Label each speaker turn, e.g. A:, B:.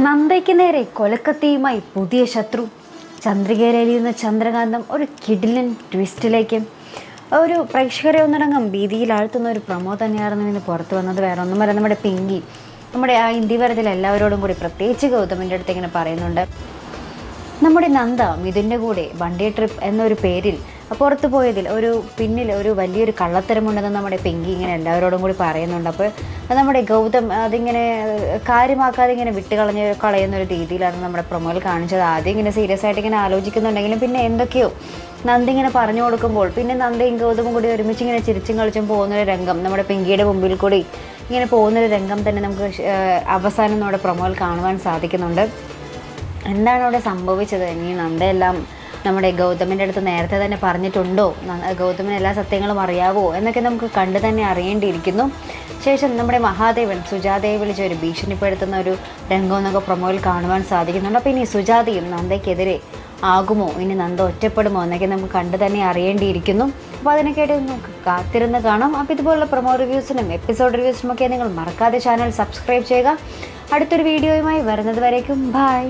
A: നന്ദയ്ക്ക് നേരെ കൊലക്കത്തിയുമായി പുതിയ ശത്രു. ചന്ദ്രികയിലെലിയുന്ന ചന്ദ്രകാന്തം ഒരു കിഡിലൻ ട്വിസ്റ്റിലേക്ക് ഒരു പ്രേക്ഷകരെ ഒന്നടങ്കം ഭീതിയിലാഴ്ത്തുന്ന ഒരു പ്രമോ തന്നെയായിരുന്നു ഇന്ന് പുറത്തു വന്നത്. വേറെ ഒന്നും വരെ നമ്മുടെ പിങ്കി. നമ്മുടെ ആ ഇന്ത്യവരത്തിൽ എല്ലാവരോടും കൂടി പ്രത്യേകിച്ച് ഗൗതമിന്റെ അടുത്ത് ഇങ്ങനെ പറയുന്നുണ്ട്. നമ്മുടെ നന്ദ മിഥുന്റെ കൂടെ വണ്ടി ട്രിപ്പ് എന്നൊരു പേരിൽ പുറത്തു പോയതിൽ ഒരു പിന്നിൽ ഒരു വലിയൊരു കള്ളത്തരമുണ്ടെന്ന് നമ്മുടെ പെങ്കി ഇങ്ങനെ എല്ലാവരോടും കൂടി പറയുന്നുണ്ട്. അപ്പോൾ നമ്മുടെ ഗൗതം അതിങ്ങനെ കാര്യമാക്കാതെ ഇങ്ങനെ വിട്ട് കളഞ്ഞ കളയുന്ന ഒരു രീതിയിലാണ് നമ്മുടെ പ്രൊമോയിൽ കാണിച്ചത്. ആദ്യം ഇങ്ങനെ സീരിയസ് ആയിട്ട് ഇങ്ങനെ ആലോചിക്കുന്നുണ്ടെങ്കിലും പിന്നെ എന്തൊക്കെയോ നന്ദി ഇങ്ങനെ പറഞ്ഞു കൊടുക്കുമ്പോൾ പിന്നെ നന്ദയും ഗൗതമും കൂടി ഒരുമിച്ച് ഇങ്ങനെ ചിരിച്ചും കളിച്ചും പോകുന്നൊരു രംഗം നമ്മുടെ പെങ്കിയുടെ മുമ്പിൽ കൂടി ഇങ്ങനെ പോകുന്നൊരു രംഗം തന്നെ നമുക്ക് അവസാനം നമ്മുടെ പ്രൊമോയിൽ കാണുവാൻ സാധിക്കുന്നുണ്ട്. എന്താണ് അവിടെ സംഭവിച്ചത്? ഇനി നന്ദയെല്ലാം നമ്മുടെ ഗൗതമിന്റെ അടുത്ത് നേരത്തെ തന്നെ പറഞ്ഞിട്ടുണ്ടോ? ഗൗതമിന് എല്ലാ സത്യങ്ങളും അറിയാവോ? എന്നൊക്കെ നമുക്ക് കണ്ടു തന്നെ അറിയേണ്ടിയിരിക്കുന്നു. ശേഷം നമ്മുടെ മഹാദേവൻ സുജാതയെ വിളിച്ച് ഒരു ഭീഷണിപ്പെടുത്തുന്ന ഒരു രംഗം എന്നൊക്കെ പ്രൊമോയിൽ കാണുവാൻ സാധിക്കുന്നുണ്ട്. അപ്പോൾ ഇനി സുജാതയും നന്ദയ്ക്കെതിരെ ആകുമോ? ഇനി നന്ദ ഒറ്റപ്പെടുമോ? എന്നൊക്കെ നമുക്ക് കണ്ടു തന്നെ അറിയേണ്ടിയിരിക്കുന്നു. അപ്പോൾ അതിനൊക്കെയായിട്ട് നമുക്ക് കാത്തിരുന്ന് കാണാം. അപ്പോൾ ഇതുപോലുള്ള പ്രൊമോ റിവ്യൂസിനും എപ്പിസോഡ് റിവ്യൂസിനും ഒക്കെ നിങ്ങൾ മറക്കാതെ ചാനൽ സബ്സ്ക്രൈബ് ചെയ്യുക. അടുത്തൊരു വീഡിയോയുമായി വരുന്നത് വരേക്കും. ബായ്